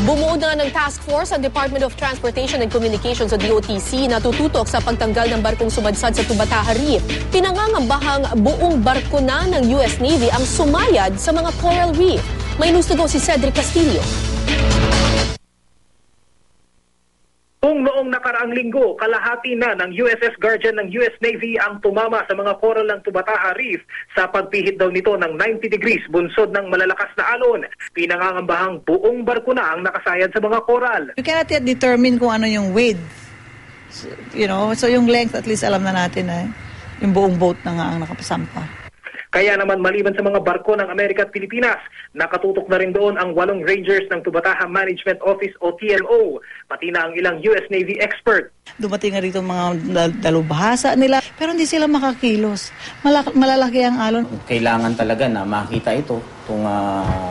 Bumuo na ng task force ang Department of Transportation and Communications o DOTC na tututok sa pagtanggal ng barkong sumadsad sa Tubataha Reef. Pinangangambahang buong barko na ng US Navy ang sumayad sa mga coral reef. May news to go si Cedric Castillo. Kung noong nakaraang linggo, kalahati na ng USS Guardian ng US Navy ang tumama sa mga coral ng Tubataha Reef sa pagpihit daw nito ng 90 degrees bunsod ng malalakas na alon. Pinangangambahang buong barko na ang nakasayad sa mga coral. You cannot yet determine kung ano yung width. So, you know, so yung length at least alam na natin na yung buong boat na nga ang nakapasampa. Kaya naman maliban sa mga barko ng Amerika at Pilipinas, nakatutok na rin doon ang walong Rangers ng Tubataha Management Office o TMO, pati na ang ilang US Navy expert. Dumating nga rito mga dal- dalubhasa nila, pero hindi sila makakilos. Malak- malalaki ang alon. kailangan talaga na makita ito, itong ah,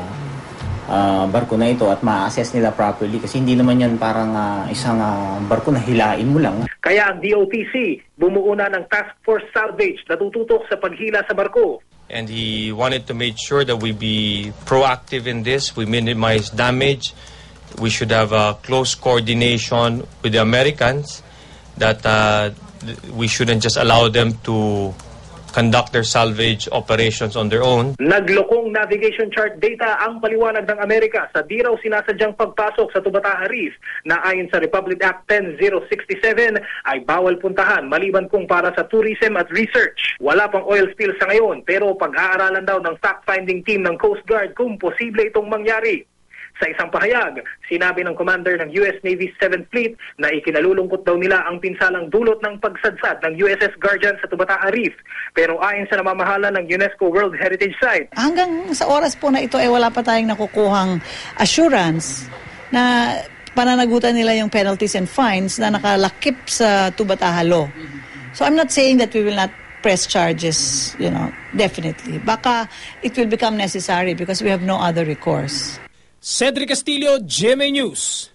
ah, barko na ito at ma-assess nila properly kasi hindi naman yan parang ah, isang ah, barko na hilain mo lang. Kaya ang DOTC bumuo na ng Task Force Salvage na tututok sa paghila sa barko. And he wanted to make sure that we be proactive in this. We minimize damage. We should have a close coordination with the Americans. That uh, we shouldn't just allow them to conduct their salvage operations on their own. Naglokong navigation chart data ang paliwanag ng Amerika sa di raw sinasadyang pagpasok sa Tubataha Reef na ayon sa Republic Act 10067 ay bawal puntahan maliban kung para sa tourism at research. Wala pang oil spill sa ngayon pero pag-aaralan daw ng fact-finding team ng Coast Guard kung posible itong mangyari. Sa isang pahayag, sinabi ng commander ng US Navy 7th Fleet na ikinalulungkot daw nila ang pinsalang dulot ng pagsadsad ng USS Guardian sa Tubataha Reef. Pero ayon sa namamahala ng UNESCO World Heritage Site, Hanggang sa oras po na ito ay wala pa tayong nakukuhang assurance na pananagutan nila yung penalties and fines na nakalakip sa Tubataha law. So I'm not saying that we will not press charges, you know, definitely. Baka it will become necessary because we have no other recourse. Cedric Castillo, GMA News.